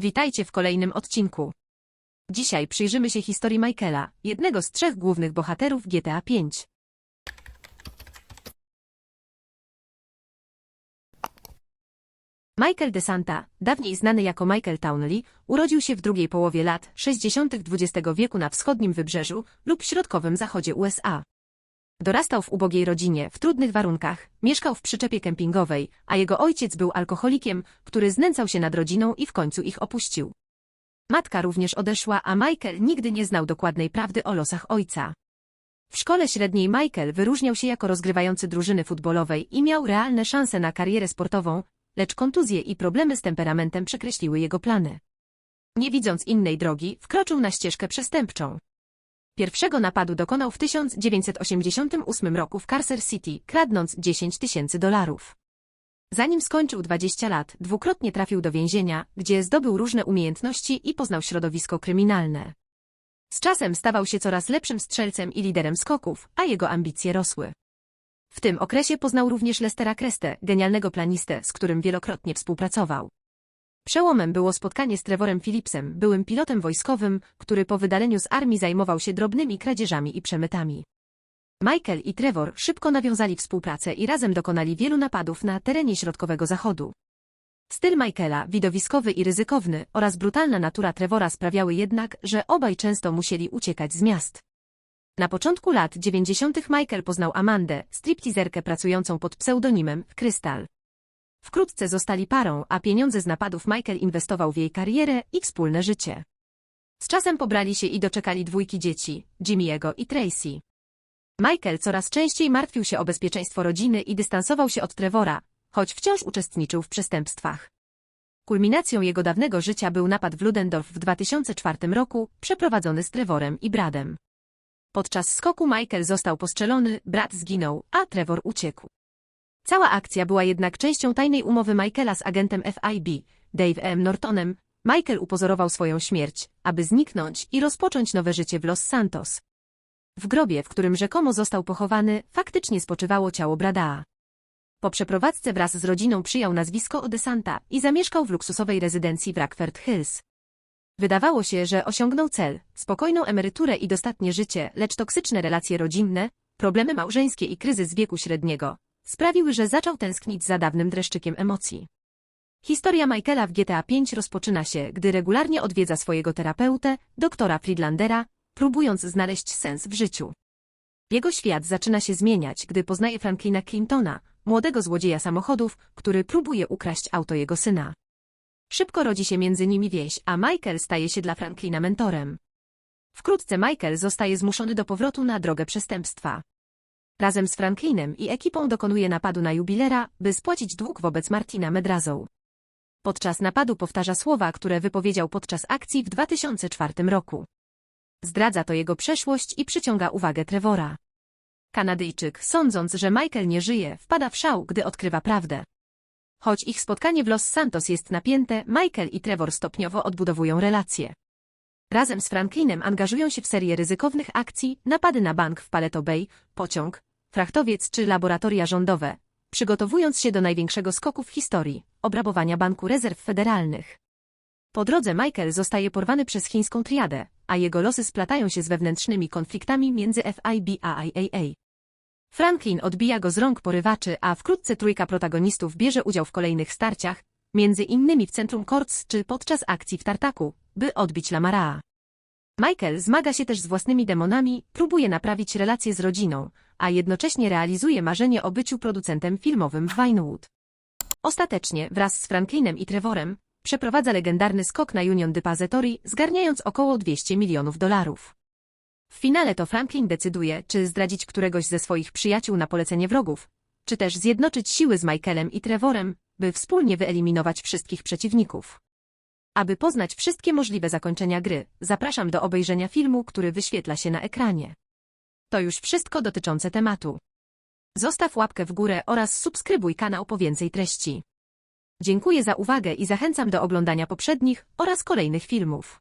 Witajcie w kolejnym odcinku. Dzisiaj przyjrzymy się historii Michaela, jednego z trzech głównych bohaterów GTA V. Michael DeSanta, dawniej znany jako Michael Townley, urodził się w drugiej połowie lat 60. XX wieku na wschodnim wybrzeżu lub środkowym zachodzie USA. Dorastał w ubogiej rodzinie, w trudnych warunkach, mieszkał w przyczepie kempingowej, a jego ojciec był alkoholikiem, który znęcał się nad rodziną i w końcu ich opuścił. Matka również odeszła, a Michael nigdy nie znał dokładnej prawdy o losach ojca. W szkole średniej Michael wyróżniał się jako rozgrywający drużyny futbolowej i miał realne szanse na karierę sportową, lecz kontuzje i problemy z temperamentem przekreśliły jego plany. Nie widząc innej drogi, wkroczył na ścieżkę przestępczą. Pierwszego napadu dokonał w 1988 roku w Carcer City, kradnąc 10 tysięcy dolarów. Zanim skończył 20 lat, dwukrotnie trafił do więzienia, gdzie zdobył różne umiejętności i poznał środowisko kryminalne. Z czasem stawał się coraz lepszym strzelcem i liderem skoków, a jego ambicje rosły. W tym okresie poznał również Lestera Crestę, genialnego planistę, z którym wielokrotnie współpracował. Przełomem było spotkanie z Trevorem Phillipsem, byłym pilotem wojskowym, który po wydaleniu z armii zajmował się drobnymi kradzieżami i przemytami. Michael i Trevor szybko nawiązali współpracę i razem dokonali wielu napadów na terenie środkowego zachodu. Styl Michaela, widowiskowy i ryzykowny, oraz brutalna natura Trevora sprawiały jednak, że obaj często musieli uciekać z miast. Na początku lat 90. Michael poznał Amandę, stripteaserkę pracującą pod pseudonimem Krystal. Wkrótce zostali parą, a pieniądze z napadów Michael inwestował w jej karierę i wspólne życie. Z czasem pobrali się i doczekali dwójki dzieci, Jimmy'ego i Tracy. Michael coraz częściej martwił się o bezpieczeństwo rodziny i dystansował się od Trevora, choć wciąż uczestniczył w przestępstwach. Kulminacją jego dawnego życia był napad w Ludendorff w 2004 roku, przeprowadzony z Trevorem i Bradem. Podczas skoku Michael został postrzelony, brat zginął, a Trevor uciekł. Cała akcja była jednak częścią tajnej umowy Michaela z agentem FIB, Dave M. Nortonem. Michael upozorował swoją śmierć, aby zniknąć i rozpocząć nowe życie w Los Santos. W grobie, w którym rzekomo został pochowany, faktycznie spoczywało ciało Bradaa. Po przeprowadzce wraz z rodziną przyjął nazwisko Odesanta i zamieszkał w luksusowej rezydencji w Rockford Hills. Wydawało się, że osiągnął cel, spokojną emeryturę i dostatnie życie, lecz toksyczne relacje rodzinne, problemy małżeńskie i kryzys wieku średniego sprawiły, że zaczął tęsknić za dawnym dreszczykiem emocji. Historia Michaela w GTA V rozpoczyna się, gdy regularnie odwiedza swojego terapeutę, doktora Friedlandera, próbując znaleźć sens w życiu. Jego świat zaczyna się zmieniać, gdy poznaje Franklina Clintona, młodego złodzieja samochodów, który próbuje ukraść auto jego syna. Szybko rodzi się między nimi wieś, a Michael staje się dla Franklina mentorem. Wkrótce Michael zostaje zmuszony do powrotu na drogę przestępstwa. Razem z Franklinem i ekipą dokonuje napadu na jubilera, by spłacić dług wobec Martina Medrazą. Podczas napadu powtarza słowa, które wypowiedział podczas akcji w 2004 roku. Zdradza to jego przeszłość i przyciąga uwagę Trevora. Kanadyjczyk, sądząc, że Michael nie żyje, wpada w szał, gdy odkrywa prawdę. Choć ich spotkanie w Los Santos jest napięte, Michael i Trevor stopniowo odbudowują relacje. Razem z Franklinem angażują się w serię ryzykownych akcji, napady na bank w Paleto Bay, pociąg, frachtowiec czy laboratoria rządowe, przygotowując się do największego skoku w historii, obrabowania Banku Rezerw Federalnych. Po drodze Michael zostaje porwany przez chińską triadę, a jego losy splatają się z wewnętrznymi konfliktami między FIB a IAA. Franklin odbija go z rąk porywaczy, a wkrótce trójka protagonistów bierze udział w kolejnych starciach, między innymi w centrum Courts czy podczas akcji w Tartaku, by odbić Lamaraa. Michael zmaga się też z własnymi demonami, próbuje naprawić relacje z rodziną, a jednocześnie realizuje marzenie o byciu producentem filmowym w Vinewood. Ostatecznie, wraz z Franklinem i Trevorem, przeprowadza legendarny skok na Union Depository, zgarniając około 200 milionów dolarów. W finale to Franklin decyduje, czy zdradzić któregoś ze swoich przyjaciół na polecenie wrogów, czy też zjednoczyć siły z Michaelem i Trevorem, by wspólnie wyeliminować wszystkich przeciwników. Aby poznać wszystkie możliwe zakończenia gry, zapraszam do obejrzenia filmu, który wyświetla się na ekranie. To już wszystko dotyczące tematu. Zostaw łapkę w górę oraz subskrybuj kanał po więcej treści. Dziękuję za uwagę i zachęcam do oglądania poprzednich oraz kolejnych filmów.